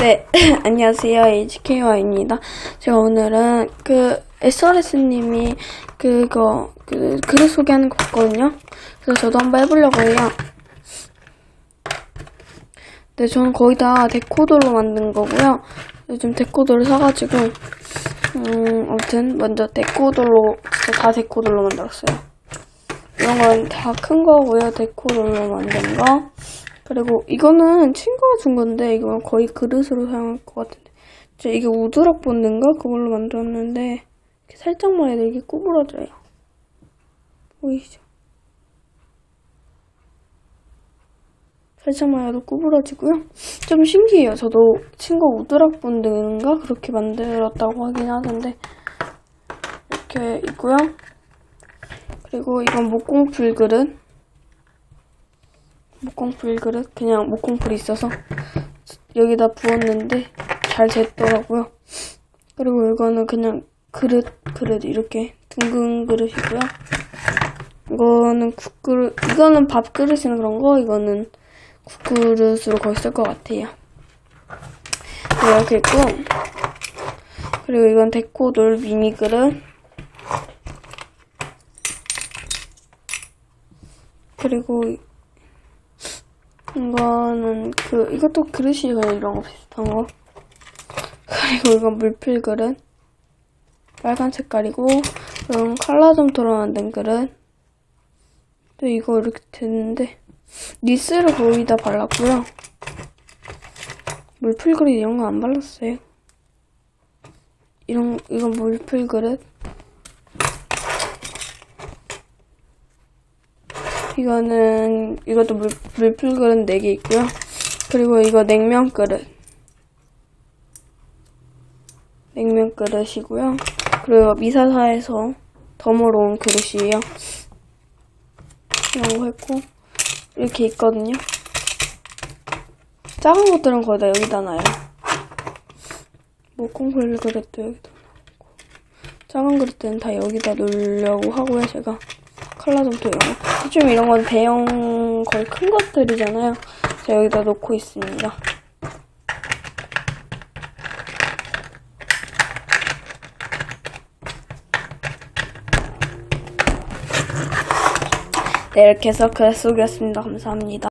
네, 안녕하세요. HKY입니다. 제가 오늘은 그 SRS님이 그거, 그, 글을 소개하는 거 봤거든요. 그래서 저도 한번 해보려고 해요. 네, 저는 거의 다 데코더로 만든 거고요. 요즘 데코더를 사가지고, 음, 아무튼, 먼저 데코더로, 진짜 다 데코더로 만들었어요. 이런 건 다 큰 거고요. 데코더로 만든 거. 그리고 이거는 친 준 건데 이건 거의 그릇으로 사용할 것 같은데. 저 이게 우드락 본드인가? 그걸로 만들었는데 살짝만 해도 이게 구부러져요. 보이시죠? 살짝만 해도 구부러지고요. 좀 신기해요. 저도 친구 우드락 본드인가? 그렇게 만들었다고 하긴 하던데 이렇게 있고요. 그리고 이건 목공풀 그릇 목공풀 그릇 그냥 목공풀이 있어서 여기다 부었는데 잘 됐더라고요. 그리고 이거는 그냥 그릇 그릇 이렇게 둥근 그릇이고요. 이거는 국그릇 이거는 밥그릇이나 그런 거 이거는 국그릇으로 거의 쓸 것 같아요. 네, 이렇게 있고 그리고 이건 데코돌 미니 그릇 그리고 이거는 그 이것도 그릇이에요 이런 거 비슷한 거. 그리고 이건 물필 그릇. 빨간 색깔이고 이건 칼라점토로 만든 그릇. 또 이거 이렇게 됐는데 니스를 거의 다 발랐고요. 물풀 그릇 이런 거 안 발랐어요. 이런 이건 물풀 그릇 이거는 이것도 물, 물풀 그릇 4개 있고요. 그리고 이거 냉면 그릇. 냉면 그릇이고요. 그리고 미사사에서 덤으로 온 그릇이에요. 이런 거 했고 이렇게 있거든요. 작은 것들은 거의 다 여기다 놔요. 뭐 콩풀 그릇도 여기다 놓고 작은 그릇들은 다 여기다 놓으려고 하고요. 제가 컬러점토 이런 거. 좀 이런 건 대형 거의 큰 것들이잖아요. 제가 여기다 놓고 있습니다. 네, 이렇게 해서 글 속이었습니다. 감사합니다.